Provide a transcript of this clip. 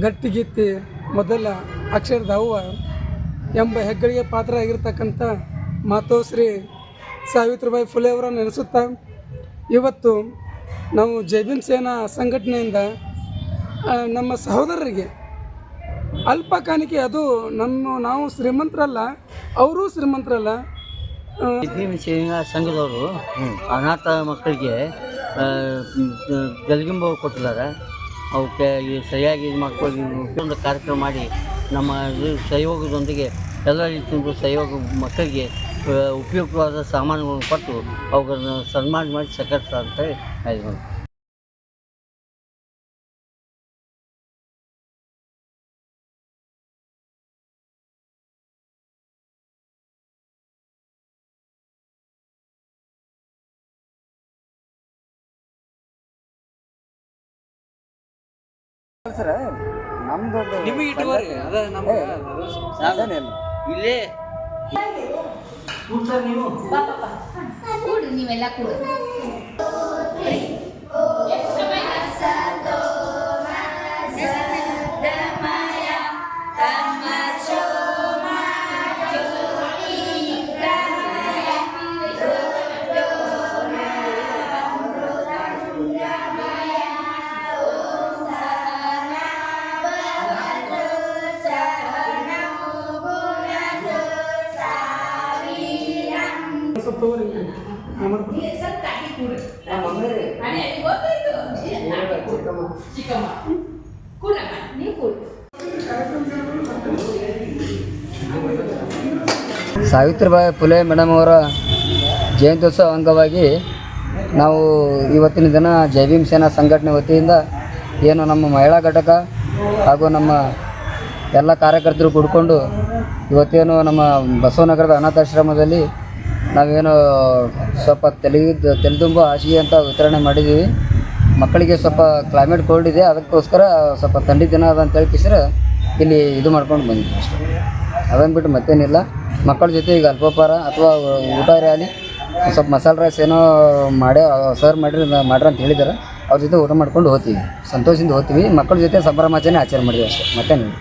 ಗಟ್ಟಿಗಿತ್ತಿ ಮೊದಲ ಅಕ್ಷರದ ಅವ್ವ ಎಂಬ ಹೆಗ್ಗಳಿಗೆ ಪಾತ್ರ ಆಗಿರ್ತಕ್ಕಂಥ ಮಾತೋಶ್ರೀ ಸಾವಿತ್ರಿಬಾಯಿ ಫುಲೆ ಅವರ ನೆನೆಸುತ್ತಾ ಇವತ್ತು ನಾವು ಜೈಬಿನ್ ಸೇನಾ ಸಂಘಟನೆಯಿಂದ ನಮ್ಮ ಸಹೋದರರಿಗೆ ಅಲ್ಪ ಕಾಣಿಕೆ ಅದು ನಮ್ಮ ನಾವು ಶ್ರೀಮಂತರಲ್ಲ, ಅವರೂ ಶ್ರೀಮಂತರಲ್ಲ ಭೀಮ್ ಸಂಘದವರು ಅನಾಥ ಮಕ್ಕಳಿಗೆ ಗಲ್ಗಿಂಬ ಕೊಟ್ಟಿದ್ದಾರೆ. ಅವಕ್ಕೆ ಈ ಸರಿಯಾಗಿ ಇದು ಒಂದು ಕಾರ್ಯಕ್ರಮ ಮಾಡಿ ನಮ್ಮ ಸಹಯೋಗದೊಂದಿಗೆ ಎಲ್ಲ ರೀತಿಯಿಂದ ಸಹಯೋಗ ಮಕ್ಕಳಿಗೆ ಉಪಯುಕ್ತವಾದ ಸಾಮಾನುಗಳನ್ನು ಕೊಟ್ಟು ಅವುಗಳನ್ನು ಸನ್ಮಾನ ಮಾಡಿ ಸಕರ್ತ ಅಂತ ಹೇಳಿದ್ರು ನಿಮಗೆ ಇಟ್ಕೋರಿ ಅದ ನಮ್ಮ ಇಲ್ಲೇ. ಕೂಡ್ರಿ ನೀವೆಲ್ಲ ಕೂಡ್ರಿ. ಸಾವಿತ್ರಿಬಾಯಿ ಫುಲೆ ಮೇಡಮ್ ಅವರ ಜಯಂತ್ಯೋತ್ಸವ ಅಂಗವಾಗಿ ನಾವು ಇವತ್ತಿನ ದಿನ ಜೈ ಭೀಮ್ ಸೇನಾ ಸಂಘಟನೆ ವತಿಯಿಂದ ಏನು ನಮ್ಮ ಮಹಿಳಾ ಘಟಕ ಹಾಗೂ ನಮ್ಮ ಎಲ್ಲ ಕಾರ್ಯಕರ್ತರು ಕೂಡ್ಕೊಂಡು ಇವತ್ತೇನು ನಮ್ಮ ಬಸವನಗರದ ಅನಾಥಾಶ್ರಮದಲ್ಲಿ ನಾವೇನು ಸ್ವಲ್ಪ ತಲೆ ತಲೆದುಂಬ ಹಾಸಿಗೆ ಅಂತ ವಿತರಣೆ ಮಾಡಿದ್ದೀವಿ. ಮಕ್ಕಳಿಗೆ ಸ್ವಲ್ಪ ಕ್ಲೈಮೇಟ್ ಕೋಲ್ಡ್ ಇದೆ, ಅದಕ್ಕೋಸ್ಕರ ಸ್ವಲ್ಪ ಥಂಡಿ ದಿನ ಅದ ಅಂತೇಳಿ ಕಿಸ್ರೆ ಇಲ್ಲಿ ಇದು ಮಾಡ್ಕೊಂಡು ಬಂದಿದ್ವಿ ಅಷ್ಟೇ. ಅದನ್ನು ಬಿಟ್ಟು ಮತ್ತೇನಿಲ್ಲ. ಮಕ್ಕಳ ಜೊತೆ ಈಗ ಅಲ್ಪೋಪಾರ ಅಥವಾ ಊಟ ರ್ಯಾಲಿ, ಸ್ವಲ್ಪ ಮಸಾಲೆ ರೈಸ್ ಏನೋ ಮಾಡಿ ಸರ್ ಮಾಡಿರಿ, ಮಾಡ್ರಿ ಅಂತ ಹೇಳಿದ್ದಾರೆ ಅವ್ರ ಜೊತೆ ಊಟ ಮಾಡ್ಕೊಂಡು ಹೋಗ್ತೀವಿ. ಸಂತೋಷದಿಂದ ಹೋಗ್ತೀವಿ. ಮಕ್ಕಳ ಜೊತೆ ಸಂಭ್ರಮಾಚರಣೆ ಆಚರಣೆ ಮಾಡಿದ್ವಿ ಅಷ್ಟೇ. ಮತ್ತೇನಿಲ್ಲ.